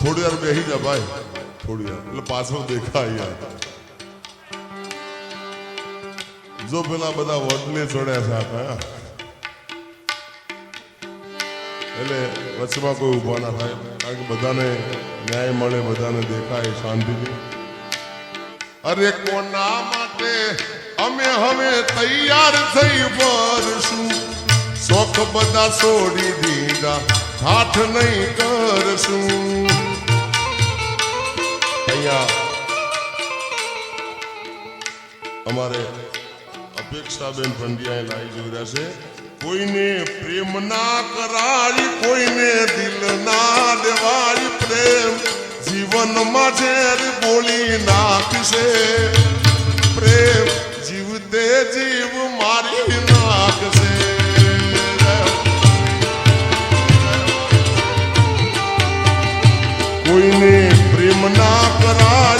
થોડી વાર બેસી જા ભાઈ થોડી વાર એટલે પાછળ દેખાય યાર જો પેલા બધા વડલે ચડ્યા છે આખા એટલે વચમાં કોઈ ઊભા ના થાય કારણ કે બધાને ન્યાય મળે બધાને દેખાય શાંતિથી અરે કોના માટે અમે હવે તૈયાર થઈ વરશું શોખ બધા છોડી દીધા હાથ નહીં કરશું અહીંયા અમારે અપેક્ષાબેન પંડ્યાએ લાવી જોઈ છે. કોઈને પ્રેમ ના કરાવી, કોઈને દિલ ના દેવાય પ્રેમ જીવનમાં ઝેર બોલી નાખશે પ્રેમ જીવતે જીવ મારી નાખશે. કોઈને પ્રેમ ના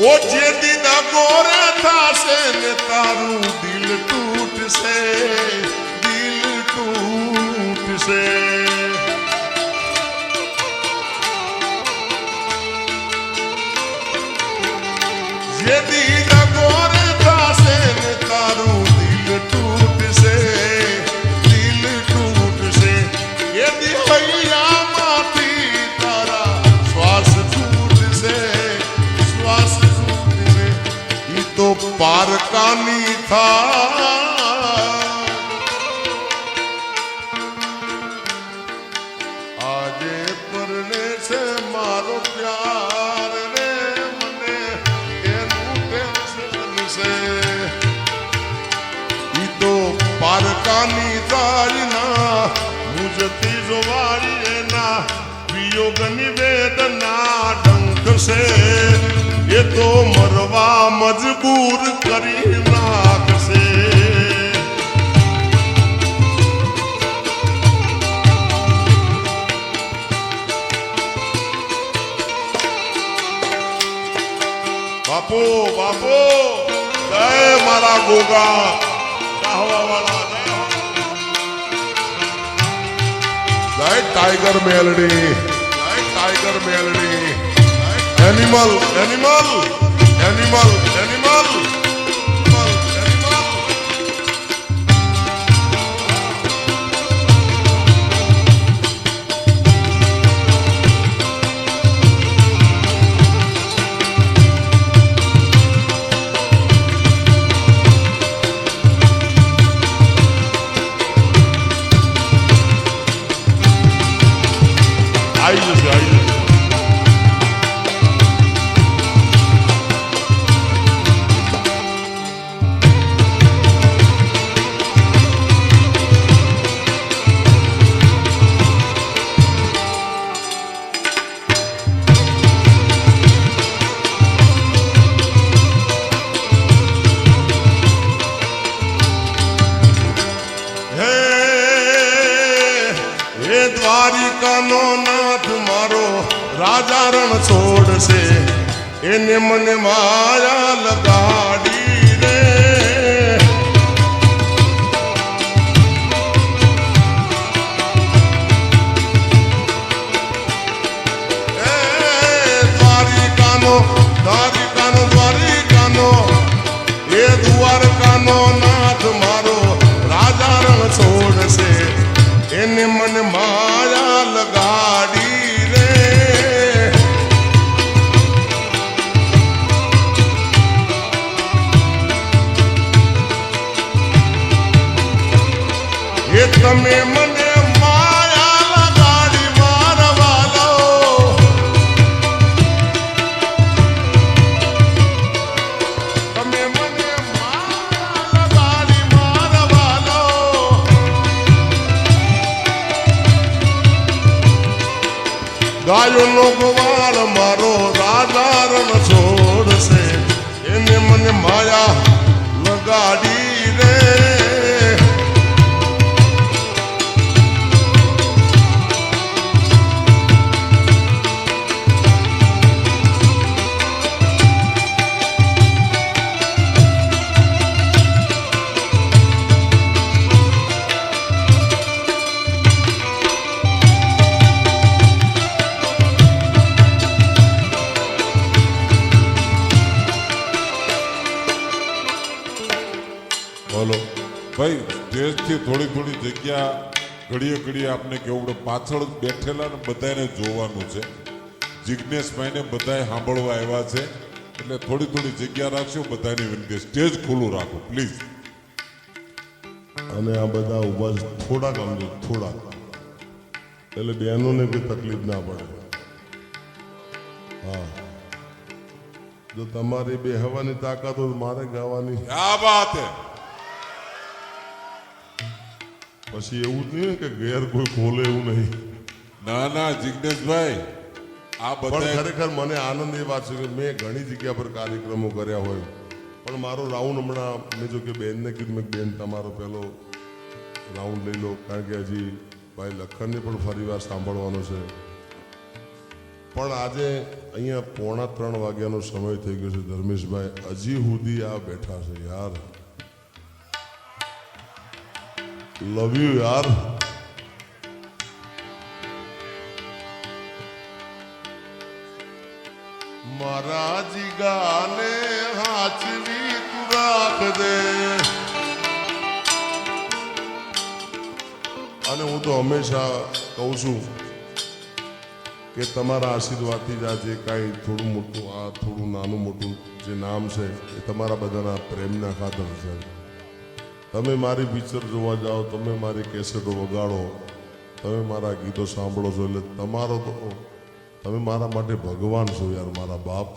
ও যেদিন আগর થા આજે પરણે છે મારો પ્યાર મને, એનું છે ઈ તો પારકાની તારીના મુજતી જોવાળી એના, વિયોગની વેદના ડંખ એ તો મરવા મજબૂર કરી નાખશે બાપુ બાપુ, જય મારા ગોગા. ગાહવા વાળા જય ટાઈગર મેલડી, જય tiger Meldi. Animal animal animal animal. રાજા રણ છોડશે. એને મને માયા લગાડી મારો રાજા રણ છોડશે. એને મને માયા બોલો ભાઈ સ્ટેજથી થોડી થોડી જગ્યા ઘડીએ ઘડીએ આપને કેવું પડે પાછળ બેઠેલા ને બધાને જોવાનું છે. જિજ્ઞેશભાઈને બધાએ સાંભળવા આવ્યા છે. એટલે થોડી થોડી જગ્યા રાખશો બધાની વિનંતી સ્ટેજ ખુલ્લું રાખો પ્લીઝ. અને આ બધા ઊભા થોડાક સમજો થોડાક. એટલે બહેનોને બી તકલીફ ના પડે. હા. જો તમારી બે હવાની તાકાત હોય મારે ગાવાની. આ વાત હે? પછી એવું જ નહીં ને કે ઘેર કોઈ ખોલે એવું નહીં. ના ના જિજ્ઞેશભાઈ આ બધા ખરેખર મને આનંદ એ વાત છે કે મેં ઘણી જગ્યા પર કાર્યક્રમો કર્યા હોય. પણ મારો રાઉન્ડ હમણાં મેં જો કે બેનને કીધું મેં બેન તમારો પહેલો રાઉન્ડ લઈ લો કારણ કે હજી ભાઈ લખનને પણ ફરી વાર સાંભળવાનો છે. પણ આજે અહીંયા પોણા ત્રણ વાગ્યાનો સમય થઈ ગયો છે ધર્મેશભાઈ. હજી સુધી આ બેઠા છે યાર. લવ યુ યાર મારા જીગાને હાચવી તું રાખ દે અને હું તો હંમેશા કહું છું કે તમારા આશીર્વાદથી જ આ જે કાંઈ થોડું મોટું, આ થોડું નાનું મોટું જે નામ છે એ તમારા બધાના પ્રેમના ખાતર છે. તમે મારી પિક્ચર જોવા જાઓ, તમે મારી કેસેટો વગાડો, તમે મારા ગીતો સાંભળો છો એટલે તમારો તો તમે મારા માટે ભગવાન છો યાર, મારા બાપ.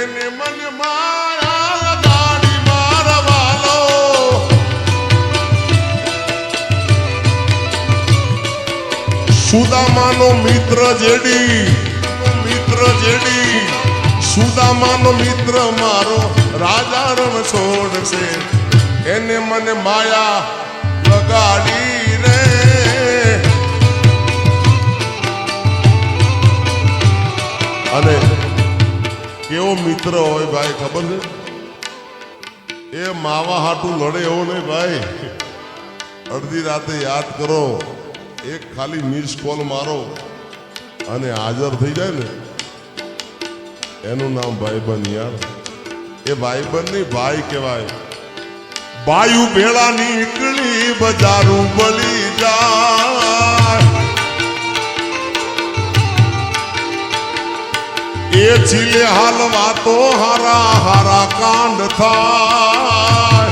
એને મન મારા સુદામાનો મિત્ર જેડી મિત્ર જેડી. સુદામાનો મિત્ર મારો, રાજા રણ છોડશે. એને મને માયા લગાડી અને કેવો મિત્ર હોય ભાઈ, ખબર છે? એ માવા હાટું લડે એવો નહીં ભાઈ. અડધી રાતે યાદ કરો, એક ખાલી મિસ કોલ મારો અને હાજર થઈ જાય ને. એનું નામ ભાઈબંધ યાર. એ ભાઈબંધ નહીં ભાઈ કહેવાય. બાયુ ભેળા નીકળી બજારું બળી જાય. એ છીલે હાલવા તો હારા હારા કાંડ થાય.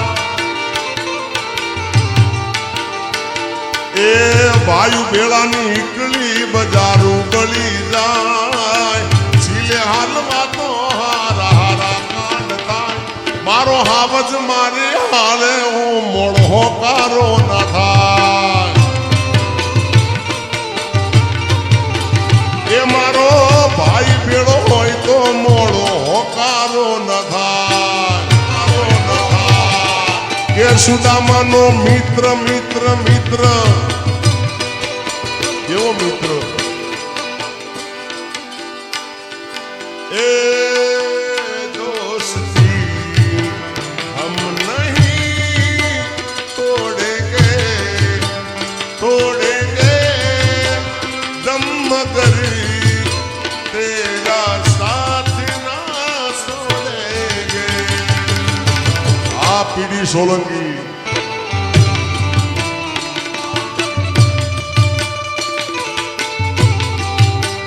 એ વાયુ ભેળા નીકળી બજારું સુદામાનો મિત્ર મિત્ર મિત્ર. કેવો મિત્ર? સોલંકી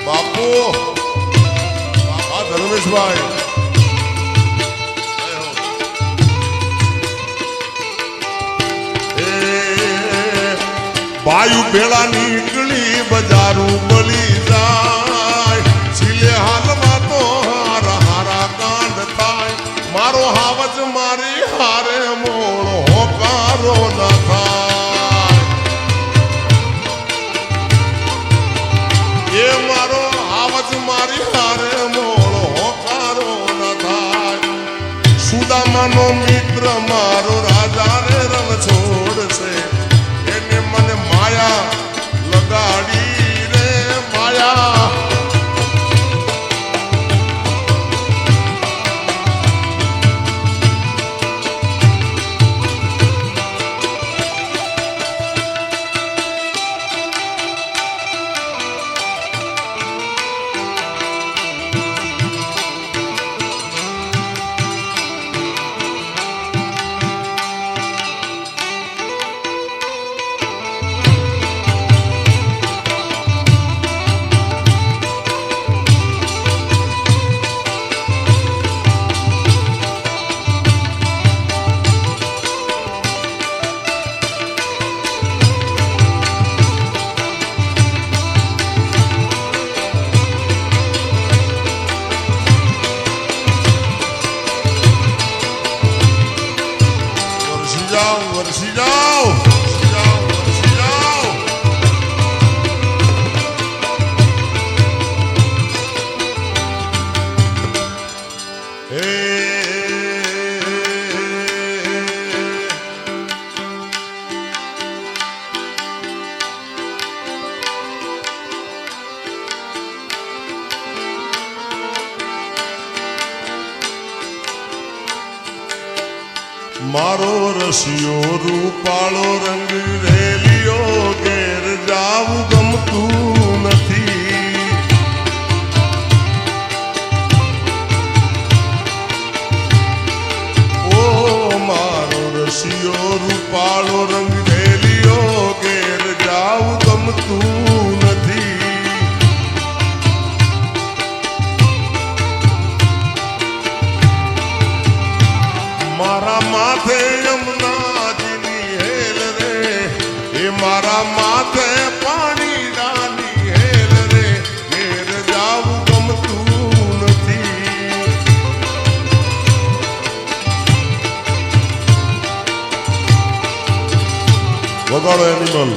બાપુ આ ધર્મેશભાઈ વાયુ ભેળા નીકળી બજારું બળી જાય તારી હારે મોળો હોકારો ન થાય સુદામાનો મિત્ર મારો રાજા રે રણછોડ છે. મારો રસિયો રૂપાળો રંગ રેલિયો ઘેર જાવું ગમતું વગાડો એનિમલ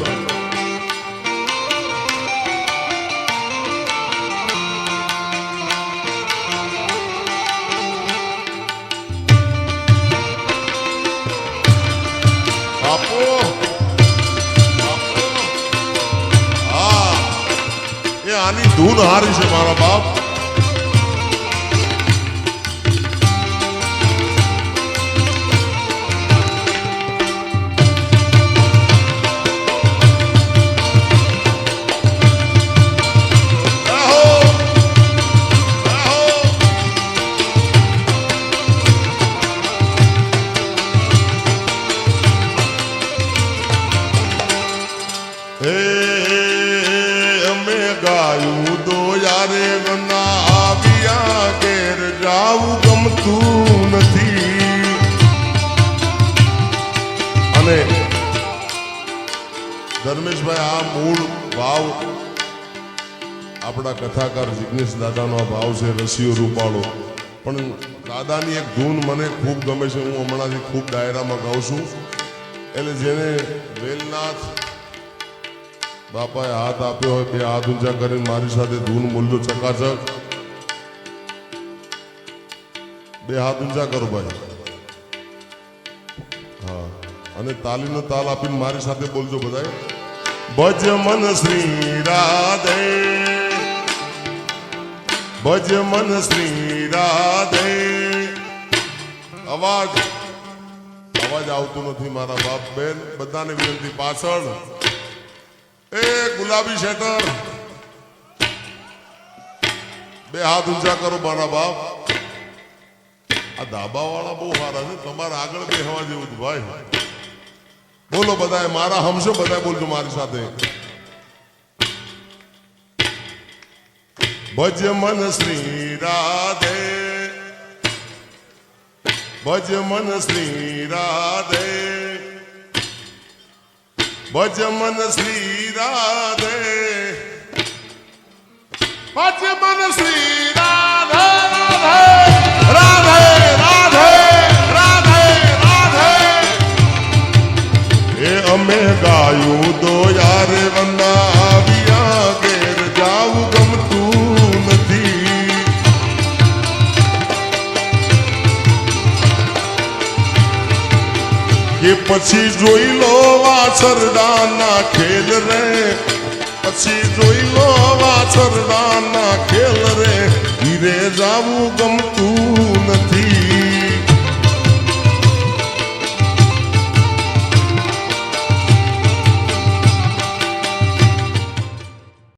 આપો આપો. હા એ આની ધૂન હારી છે મારા બાપ. આપણા કથાકાર જિગ્નેશ દાદાનો ભાવ છે રસિયો રૂપાળો. પણ દાદાની એક ધૂન મને ખૂબ ગમે છે, હું હમણાંથી ખૂબ ડાયરામાં ગાઉં છું. એટલે જેને વેલનાથ બાપાએ હાથ આપ્યો હોય બે હાથ ઊંચા કરીને મારી સાથે ધૂન મૂલ્યો ચકાચક. બે હાથ ઊંચા કરો ભાઈ. હા. અને તાલીનો તાલ આપીને મારી સાથે બોલજો બધા ભજ મન શ્રી રાધે ભજ મન શ્રી રાધે. અવાજ. અવાજ આવતો નથી મારા બાપ બેન. બધાને વિનંતી પાછળ. એ ગુલાબી શેટર. બે હાથ ઊંચા કરો મારા બાપ. આ ધાબા વાળા બહુ સારા છે. તમારા આગળ બેહવા જેવું જ ભાઈ બોલો બધા મારા હમશો બધા બોલજો મારી સાથે. ભજ મન શ્રી રાધે. ભજ મન શ્રી રાધે. ભજ મન શ્રી રાધે ભજ મન શ્રી રાધે રાધે. રાધે અમે ગાયું તો પછી જોઈ લો વાસરડાના ખેલ રે. પછી જોઈ લો વાસરડાના ખેલ રે. ધીરે જાવું ગમતું